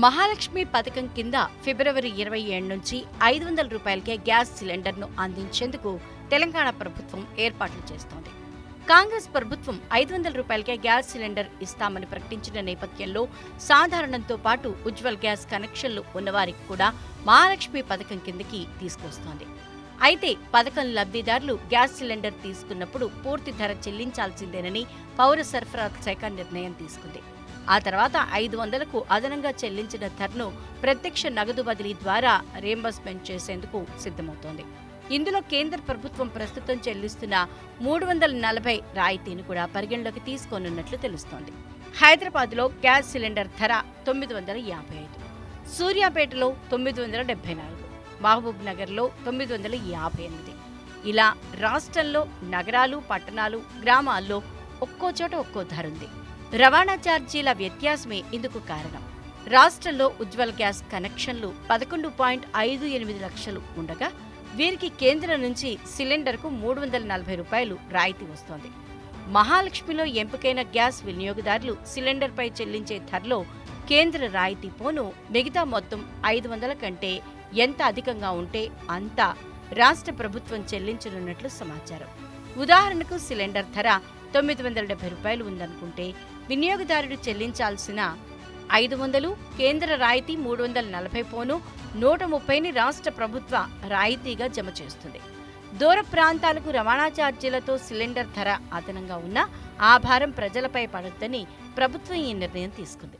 మహాలక్ష్మి పథకం కింద ఫిబ్రవరి ఇరవై ఏడు నుంచి ఐదు వందల రూపాయలకే గ్యాస్ సిలిండర్ను అందించేందుకు తెలంగాణ ప్రభుత్వం ఏర్పాట్లు చేస్తోంది. కాంగ్రెస్ ప్రభుత్వం ఐదు వందల రూపాయలకే గ్యాస్ సిలిండర్ ఇస్తామని ప్రకటించిన నేపథ్యంలో సాధారణంతో పాటు ఉజ్వల్ గ్యాస్ కనెక్షన్లు ఉన్నవారికి కూడా మహాలక్ష్మి పథకం కిందకి తీసుకొస్తోంది. అయితే పథకం లబ్ధిదారులు గ్యాస్ సిలిండర్ తీసుకున్నప్పుడు పూర్తి ధర చెల్లించాల్సిందేనని పౌర సరఫరాల శాఖ నిర్ణయం తీసుకుంది. ఆ తర్వాత ఐదు వందలకు అదనంగా చెల్లించిన ధరను ప్రత్యక్ష నగదు బదిలీ ద్వారా రియంబర్స్మెంట్ చేసేందుకు సిద్ధమవుతోంది. ఇందులో కేంద్ర ప్రభుత్వం ప్రస్తుతం చెల్లిస్తున్న మూడు వందల నలభై రాయితీని కూడా పరిగణలోకి తీసుకోనున్నట్లు తెలుస్తోంది. హైదరాబాద్లో గ్యాస్ సిలిండర్ ధర తొమ్మిది వందల యాభై ఐదు సూర్యాపేటలో తొమ్మిది వందల డెబ్బై నాలుగు మహబూబ్ నగర్లో తొమ్మిది వందల యాభై ఎనిమిది. ఇలా రాష్ట్రంలో నగరాలు పట్టణాలు గ్రామాల్లో ఒక్కో చోట ఒక్కో ధర ఉంది. రవాణా ఛార్జీల వ్యత్యాసమే ఇందుకు కారణం. రాష్ట్రంలో ఉజ్వల్ గ్యాస్ కనెక్షన్లు పదకొండు పాయింట్ ఐదు ఎనిమిది లక్షలు ఉండగా వీరికి కేంద్రం నుంచి సిలిండర్కు మూడు వందల నలభై రూపాయలు రాయితీ వస్తోంది. మహాలక్ష్మిలో ఎంపికైన గ్యాస్ వినియోగదారులు సిలిండర్పై చెల్లించే ధరలో కేంద్ర రాయితీ పోను మిగతా మొత్తం ఐదు వందల కంటే ఎంత అధికంగా ఉంటే అంత రాష్ట్ర ప్రభుత్వం చెల్లించనున్నట్లు సమాచారం. ఉదాహరణకు సిలిండర్ ధర తొమ్మిది వందల డెబ్బై రూపాయలు ఉందనుకుంటే వినియోగదారుడు చెల్లించాల్సిన ఐదు వందలు కేంద్ర రాయితీ మూడు వందల నలభై పోను నూట ముప్పైని రాష్ట్ర ప్రభుత్వ రాయితీగా జమ చేస్తుంది. దూర ప్రాంతాలకు రవాణా ఛార్జీలతో సిలిండర్ ధర అదనంగా ఉన్నా ఆ భారం ప్రజలపై పడొద్దని ప్రభుత్వం ఈ నిర్ణయం తీసుకుంది.